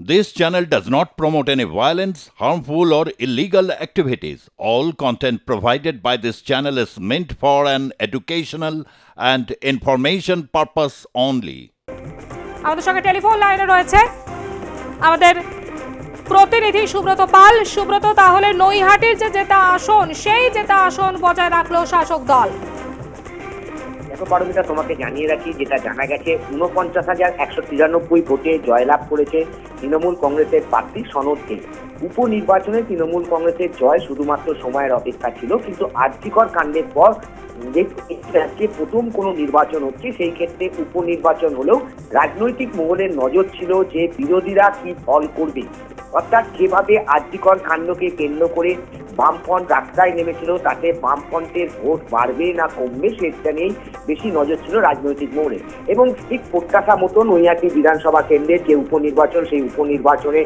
This channel does not promote any violence, harmful, or illegal activities. All content provided by this channel is meant for an educational and information purpose only. আমাদের সঙ্গে telephone লাইনে রয়েছে আমাদের প্রতিনিধি সুব্রত পাল সুব্রত তাহলে নৈহাটির যে জেতা আসন সেই জেতা আসন বজায় রাখল শাসক দল পারমিতা তোমাকে জানিয়ে রাখি, যেটা জানা গেছে উনপঞ্চাশ হাজার একশো তিরানব্বই ভোটে জয়লাভ করেছে তৃণমূল কংগ্রেসের প্রার্থী সনদকে উপনির্বাচনে তৃণমূল কংগ্রেসের জয় শুধুমাত্র সময়ের অপেক্ষা ছিল, কিন্তু আর্থিকর কাণ্ডের পর যে প্রথম কোনো নির্বাচন হচ্ছে, সেই ক্ষেত্রে উপনির্বাচন হলেও রাজনৈতিক মহলের নজর ছিল যে বিরোধীরা কি ফল করবে। অর্থাৎ যেভাবে আর্থিকর কাণ্ডকে কেন্দ্র করে বামফ্রন্ট রাস্তায় নেমেছিল, তাতে বামফ্রন্টের ভোট বাড়বে না কমবে সেটা নিয়েই বেশি নজর ছিল রাজনৈতিক মোড়ে। এবং ঠিক প্রত্যাশা মতন নৈহাটি বিধানসভা কেন্দ্রের যে উপনির্বাচন, সেই উপনির্বাচনে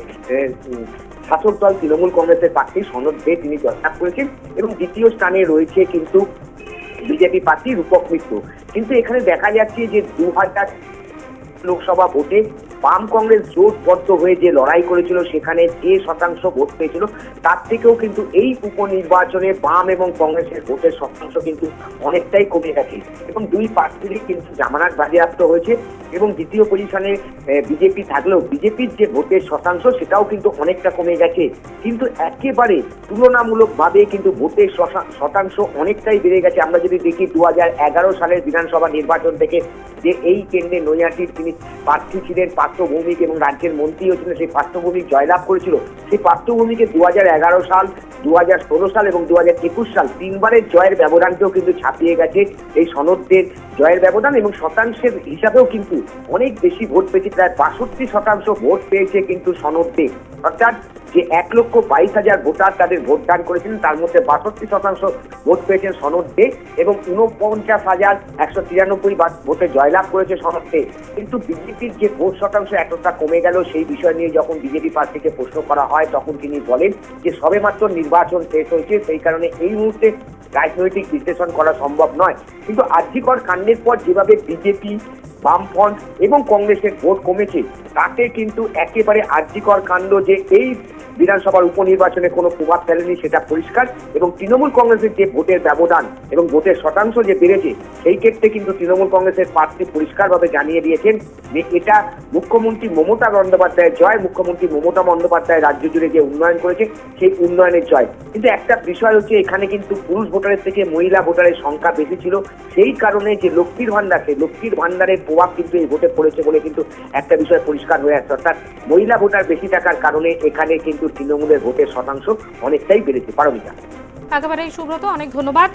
শাসক দল তৃণমূল কংগ্রেসের প্রার্থী সনদ দে তিনি জয়লাভ করেছেন এবং দ্বিতীয় স্থানে রয়েছে কিন্তু বিজেপি প্রার্থী রূপক মিত্র। কিন্তু এখানে দেখা যাচ্ছে যে দু হাজার লোকসভা ভোটে বাম কংগ্রেস জোটবদ্ধ হয়ে যে লড়াই করেছিল, সেখানে যে শতাংশ ভোট পেয়েছিল, তার থেকেও কিন্তু এই উপনির্বাচনে বাম এবং কংগ্রেসের ভোটের শতাংশ কিন্তু অনেকটাই কমে গেছে। এবং দুই প্রার্থীরই কিন্তু জামানাত বাজেয়াপ্ত হয়েছে এবং দ্বিতীয় পজিশনে বিজেপি থাকলেও বিজেপির যে ভোটের শতাংশ, সেটাও কিন্তু অনেকটা কমে গেছে। কিন্তু একেবারে তুলনামূলকভাবে কিন্তু ভোটের শতাংশ অনেকটাই বেড়ে গেছে। আমরা যদি দেখি দু হাজার এগারো সালের বিধানসভা নির্বাচন থেকে যে এই কেন্দ্রে নৈহাটির তিনি প্রার্থী ছিলেন পার্থভৌমিক এবং রাজ্যের মন্ত্রীও ছিলেন, সেই পার্থভৌমিক জয়লাভ করেছিল। সেই পার্থভৌমিকে দু সাল দু সাল এবং দু হাজার একুশ সাল তিনবারের জয়ের ব্যবধানকেও কিন্তু ছাপিয়ে গেছে। এই সনদদের জয়ের ব্যবধান এবং শতাংশের হিসাবেও কিন্তু অনেক বেশি ভোট পেয়েছে, প্রায় বাষট্টি শতাংশ ভোট পেয়েছে কিন্তু সনদদের অর্থাৎ যে এক লক্ষ বাইশ হাজার ভোটার তাদের ভোটদান করেছিলেন তার মধ্যে বাষট্টি শতাংশ ভোট পেয়েছেন সনদ দে এবং উনপঞ্চাশ হাজার একশো তিরানব্বই ভোটে জয়লাভ করেছে সনদ দে। কিন্তু বিজেপির যে ভোট শতাংশ এতটা কমে গেল, সেই বিষয় নিয়ে যখন বিজেপি প্রার্থীকে প্রশ্ন করা হয়, তখন তিনি বলেন যে সবেমাত্র নির্বাচন শেষ হয়েছে, সেই কারণে এই মুহূর্তে রাজনৈতিক বিশ্লেষণ করা সম্ভব নয়। কিন্তু আর্যিকর কাণ্ডের পর যেভাবে বিজেপি বামফ্রন্ট এবং কংগ্রেসের ভোট কমেছে। তাতে কিন্তু একেবারে আর্যিকর কাণ্ড যে এই বিধানসভার উপনির্বাচনে কোনো প্রভাব ফেলেনি, সেটা পরিষ্কার। এবং তৃণমূল কংগ্রেসের যে ভোটের ব্যবধান এবং ভোটের শতাংশ যে বেড়েছে, সেই ক্ষেত্রে কিন্তু তৃণমূল কংগ্রেসের প্রার্থী পরিষ্কারভাবে জানিয়ে দিয়েছেন যে এটা মুখ্যমন্ত্রী মমতা বন্দ্যোপাধ্যায়ের জয়, মুখ্যমন্ত্রী মমতা বন্দ্যোপাধ্যায় রাজ্য জুড়ে যে উন্নয়ন করেছে, সেই উন্নয়নের জয়। কিন্তু একটা বিষয় হচ্ছে, এখানে কিন্তু পুরুষ ভোটারের থেকে মহিলা ভোটারের সংখ্যা বেশি ছিল। সেই কারণে যে লক্ষ্মীর ভান্ডার সেই লক্ষ্মীর ভান্ডারের প্রভাব কিন্তু এই ভোটে পড়েছে বলে কিন্তু একটা বিষয় পরিষ্কার হয়ে আসছে। অর্থাৎ মহিলা ভোটার বেশি থাকার কারণে এখানে কিন্তু তৃণমূলের ভোটের শতাংশ অনেকটাই বেড়েছে পারমিতা। একেবারেই সুব্রত অনেক ধন্যবাদ।